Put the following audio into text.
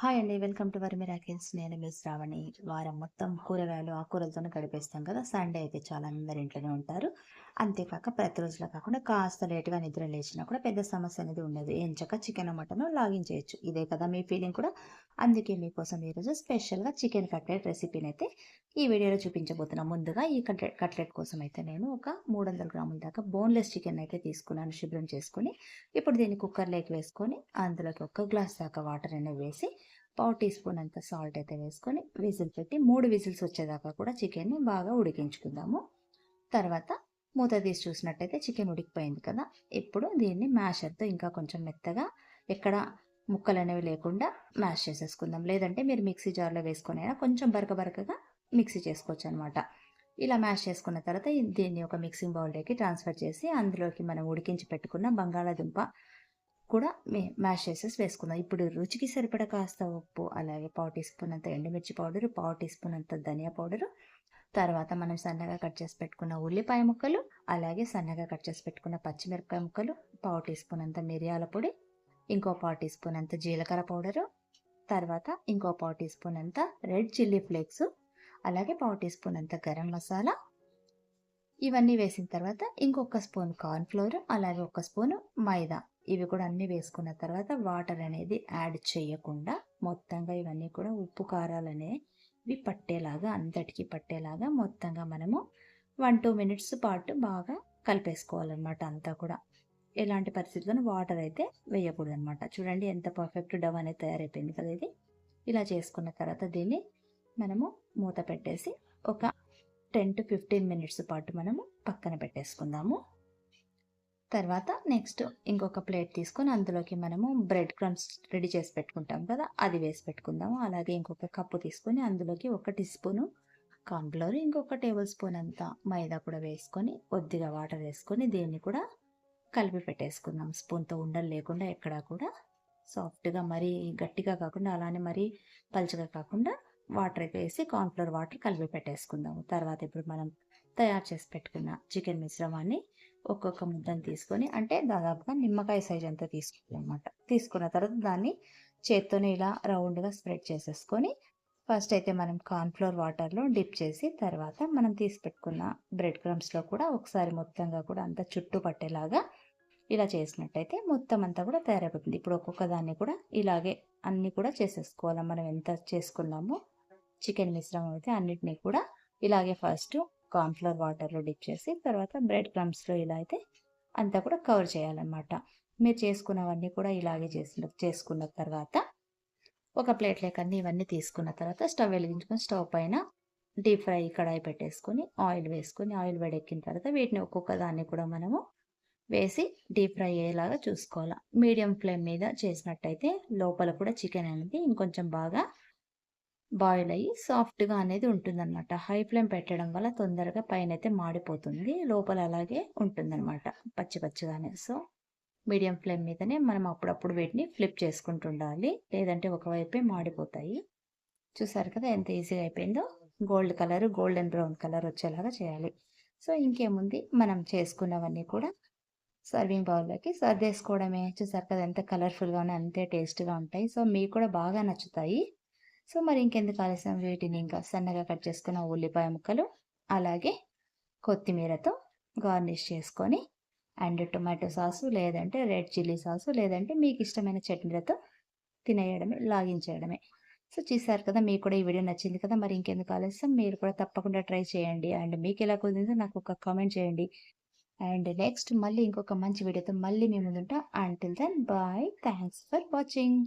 Hi అండి welcome to వరి miracles నేను మిస్ శ్రావణి. వారం మొత్తం కూరగాయలు ఆకుకూరలతోనే గడిపేస్తాం కదా. సండే అయితే చాలా అందరి ఇంట్లోనే ఉంటారు. అంతేకాక ప్రతిరోజులా కాకుండా కాస్త లేటుగా నిద్ర లేచినా కూడా పెద్ద సమస్య అనేది ఉండదు. ఎంచక చికెన్ మటన్ లాగిన్ చేయొచ్చు. ఇదే కదా మీ ఫీలింగ్ కూడా. అందుకే మీకోసం ఈరోజు స్పెషల్గా చికెన్ కట్లెట్ రెసిపీని అయితే ఈ వీడియోలో చూపించబోతున్నాను ముందుగా ఈ కట్లెట్ కట్లెట్ కోసం అయితే నేను ఒక మూడు వందల గ్రాముల దాకా బోన్లెస్ చికెన్ అయితే తీసుకున్నాను శుభ్రం చేసుకుని. ఇప్పుడు దీన్ని కుక్కర్లోకి వేసుకొని అందులోకి ఒక గ్లాస్ దాకా వాటర్ అనేది వేసి పావు టీ స్పూన్ అంత సాల్ట్ అయితే వేసుకొని విజిల్ పెట్టి మూడు విజిల్స్ వచ్చేదాకా కూడా చికెన్ని బాగా ఉడికించుకుందాము. తర్వాత మూత తీసి చూసినట్టయితే చికెన్ ఉడికిపోయింది కదా. ఇప్పుడు దీన్ని మ్యాషర్తో ఇంకా కొంచెం మెత్తగా ఎక్కడ ముక్కలు అనేవి లేకుండా మ్యాష్ చేసేసుకుందాం. లేదంటే మీరు మిక్సీ జార్లో వేసుకొని అయినా కొంచెం బరక బరకగా మిక్సీ చేసుకోవచ్చు అనమాట ఇలా మ్యాష్ చేసుకున్న తర్వాత దీన్ని ఒక మిక్సింగ్ బౌల్లోకి ట్రాన్స్ఫర్ చేసి అందులోకి మనం ఉడికించి పెట్టుకున్న బంగాళాదుంప కూడా మ్యాష్ చేసేసి వేసుకుందాం. ఇప్పుడు రుచికి సరిపడ కాస్త ఉప్పు అలాగే పావు టీ స్పూన్ అంత ఎండుమిర్చి పౌడరు పావు టీ స్పూన్ అంత ధనియా పౌడరు తర్వాత మనం సన్నగా కట్ చేసి పెట్టుకున్న ఉల్లిపాయ ముక్కలు అలాగే సన్నగా కట్ చేసి పెట్టుకున్న పచ్చిమిరపకాయ ముక్కలు పావు టీ స్పూన్ అంత మిరియాల పొడి ఇంకో పావు టీ స్పూన్ అంత జీలకర్ర పౌడరు తర్వాత ఇంకో పావు టీ స్పూన్ అంత రెడ్ చిల్లీ ఫ్లేక్స్ అలాగే పావు టీ స్పూన్ అంత గరం మసాలా. ఇవన్నీ వేసిన తర్వాత ఇంకొక స్పూన్ కార్న్ఫ్లోర్ అలాగే ఒక స్పూన్ మైదా. ఇవి కూడా అన్నీ వేసుకున్న తర్వాత వాటర్ అనేది యాడ్ చేయకుండా మొత్తంగా ఇవన్నీ కూడా ఉప్పు కారాలనే ఇవి పట్టేలాగా అంతటికి పట్టేలాగా మొత్తంగా మనము వన్ టూ మినిట్స్ పాటు బాగా కలిపేసుకోవాలన్నమాట అంతా కూడా. ఎలాంటి పరిస్థితుల్లోనూ వాటర్ అయితే వేయకూడదు అనమాట చూడండి ఎంత పర్ఫెక్ట్ డవ్ అనేది తయారైపోయింది కదా ఇది. ఇలా చేసుకున్న తర్వాత దీన్ని మనము మూత పెట్టేసి ఒక టెన్ టు ఫిఫ్టీన్ మినిట్స్ పాటు మనము పక్కన పెట్టేసుకుందాము. తర్వాత నెక్స్ట్ ఇంకొక ప్లేట్ తీసుకొని అందులోకి మనము బ్రెడ్ క్రమ్స్ రెడీ చేసి పెట్టుకుంటాం కదా అది వేసి పెట్టుకుందాము. అలాగే ఇంకొక కప్పు తీసుకొని అందులోకి ఒక టీ స్పూను కార్న్ఫ్లవర్ ఇంకొక టేబుల్ స్పూన్ అంతా మైదా కూడా వేసుకొని కొద్దిగా వాటర్ వేసుకొని దీన్ని కూడా కలిపి పెట్టేసుకుందాం. స్పూన్తో ఉండలు లేకుండా ఎక్కడా కూడా సాఫ్ట్గా మరీ గట్టిగా కాకుండా అలానే మరీ పలుచగా కాకుండా వాటర్ వేసి కార్న్ఫ్లవర్ వాటర్ కలిపి పెట్టేసుకుందాము. తర్వాత ఇప్పుడు మనం తయారు చేసి పెట్టుకున్న చికెన్ మిశ్రమాన్ని ఒక్కొక్క ముద్దను తీసుకొని అంటే దాదాపుగా నిమ్మకాయ సైజ్ అంతా తీసుకోవాలన్నమాట. తీసుకున్న తర్వాత దాన్ని చేత్తోనే ఇలా రౌండ్గా స్ప్రెడ్ చేసేసుకొని ఫస్ట్ అయితే మనం కార్న్ఫ్లోర్ వాటర్లో డిప్ చేసి తర్వాత మనం తీసి పెట్టుకున్న బ్రెడ్ క్రమ్స్లో కూడా ఒకసారి మొత్తంగా కూడా అంతా చుట్టూ పట్టేలాగా ఇలా చేసినట్టయితే మొత్తం అంతా కూడా తయారైపోతుంది. ఇప్పుడు ఒక్కొక్క దాన్ని కూడా ఇలాగే అన్నీ కూడా చేసేసుకోవాలి? మనం ఎంత చేసుకున్నామో చికెన్ మిశ్రమం అయితే అన్నిటినీ కూడా ఇలాగే ఫస్ట్ కార్న్ఫ్లవర్ వాటర్లో డిప్ చేసి తర్వాత బ్రెడ్ క్రమ్స్లో ఇలా అయితే అంతా కూడా కవర్ చేయాలన్నమాట. మీరు చేసుకున్నవన్నీ కూడా ఇలాగే చేసిన చేసుకున్న తర్వాత ఒక ప్లేట్ లేకన్నీ ఇవన్నీ తీసుకున్న తర్వాత స్టవ్ వెలిగించుకొని స్టవ్ పైన డీప్ ఫ్రై కడాయి పెట్టేసుకొని ఆయిల్ వేసుకొని ఆయిల్ వేడెక్కిన తర్వాత వీటిని ఒక్కొక్క దాన్ని కూడా మనము వేసి డీప్ ఫ్రై అయ్యేలాగా చూసుకోవాలి. మీడియం ఫ్లేమ్ మీద చేసినట్టయితే లోపల కూడా చికెన్ అనేది ఇంకొంచెం బాగా బాయిల్ అయ్యి సాఫ్ట్గా అనేది ఉంటుందన్నమాట. హై ఫ్లేమ్ పెట్టడం వల్ల తొందరగా పైన అయితే మాడిపోతుంది. లోపల అలాగే ఉంటుందన్నమాట పచ్చి పచ్చిగానే. సో మీడియం ఫ్లేమ్ మీదనే మనం అప్పుడప్పుడు వీటిని ఫ్లిప్ చేసుకుంటుండాలి లేదంటే ఒకవైపే మాడిపోతాయి. చూసారు కదా ఎంత ఈజీగా అయిపోయిందో? Gold colour golden brown colour వచ్చేలాగా చేయాలి. సో ఇంకేముంది? మనం చేసుకున్నవన్నీ కూడా సర్వింగ్ బౌల్లోకి సర్వ్ చేసుకోవడమే చూసారు కదా ఎంత కలర్ఫుల్గా ఉన్నాయి అంతే టేస్ట్గా ఉంటాయి. సో మీకు కూడా బాగా నచ్చుతాయి. సో మరి ఇంకెందుకు ఆలస్యం? వీటిని ఇంకా సన్నగా కట్ చేసుకున్న ఉల్లిపాయ ముక్కలు అలాగే కొత్తిమీరతో గార్నిష్ చేసుకొని అండ్ టొమాటో సాసు లేదంటే రెడ్ చిల్లీ సాసు లేదంటే మీకు ఇష్టమైన చట్నీలతో తినేయడమే లాగించేయడమే. సో చూసారు కదా మీకు కూడా ఈ వీడియో నచ్చింది కదా మరి ఇంకెందుకు ఆలస్యం? మీరు కూడా తప్పకుండా ట్రై చేయండి. అండ్ మీకు ఎలా కుదిరిందో నాకు ఒక కామెంట్ చేయండి. అండ్ నెక్స్ట్ మళ్ళీ ఇంకొక మంచి వీడియోతో మళ్ళీ మేము ముందుంటా. Until then bye thanks for watching